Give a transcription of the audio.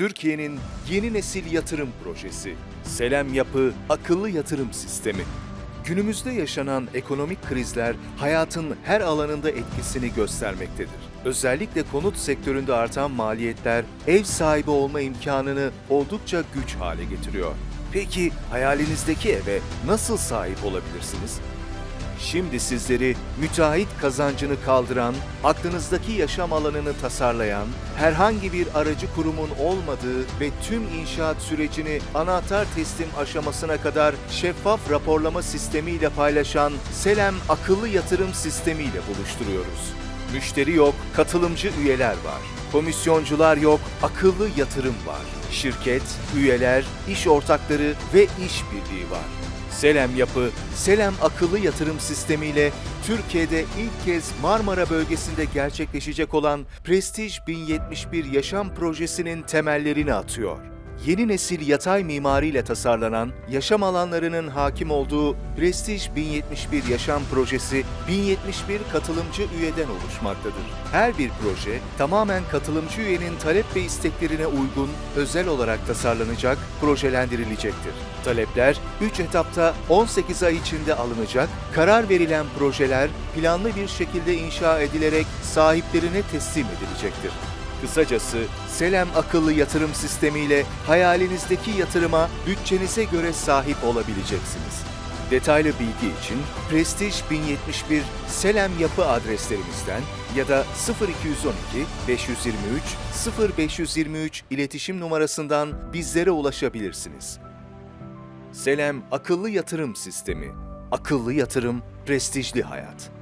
Türkiye'nin yeni nesil yatırım projesi. Selem Yapı Akıllı Yatırım Sistemi. Günümüzde yaşanan ekonomik krizler hayatın her alanında etkisini göstermektedir. Özellikle konut sektöründe artan maliyetler ev sahibi olma imkanını oldukça güç hale getiriyor. Peki hayalinizdeki eve nasıl sahip olabilirsiniz? Şimdi sizleri müteahhit kazancını kaldıran, aklınızdaki yaşam alanını tasarlayan, herhangi bir aracı kurumun olmadığı ve tüm inşaat sürecini anahtar teslim aşamasına kadar şeffaf raporlama sistemiyle paylaşan Selem Akıllı Yatırım Sistemi ile buluşturuyoruz. Müşteri yok, katılımcı üyeler var. Komisyoncular yok, akıllı yatırım var. Şirket, üyeler, iş ortakları ve işbirliği var. Selem Yapı, Selem Akıllı Yatırım Sistemi ile Türkiye'de ilk kez Marmara bölgesinde gerçekleşecek olan Prestij 1071 Yaşam Projesi'nin temellerini atıyor. Yeni nesil yatay mimariyle tasarlanan, yaşam alanlarının hakim olduğu Prestij 1071 Yaşam Projesi 1071 katılımcı üyeden oluşmaktadır. Her bir proje tamamen katılımcı üyenin talep ve isteklerine uygun, özel olarak tasarlanacak, projelendirilecektir. Talepler 3 etapta 18 ay içinde alınacak, karar verilen projeler planlı bir şekilde inşa edilerek sahiplerine teslim edilecektir. Kısacası Selem akıllı yatırım sistemiyle hayalinizdeki yatırıma bütçenize göre sahip olabileceksiniz. Detaylı bilgi için Prestij 1071 Selem Yapı adreslerimizden ya da 0212 523 0523 iletişim numarasından bizlere ulaşabilirsiniz. Selem Akıllı Yatırım Sistemi. Akıllı yatırım, prestijli hayat.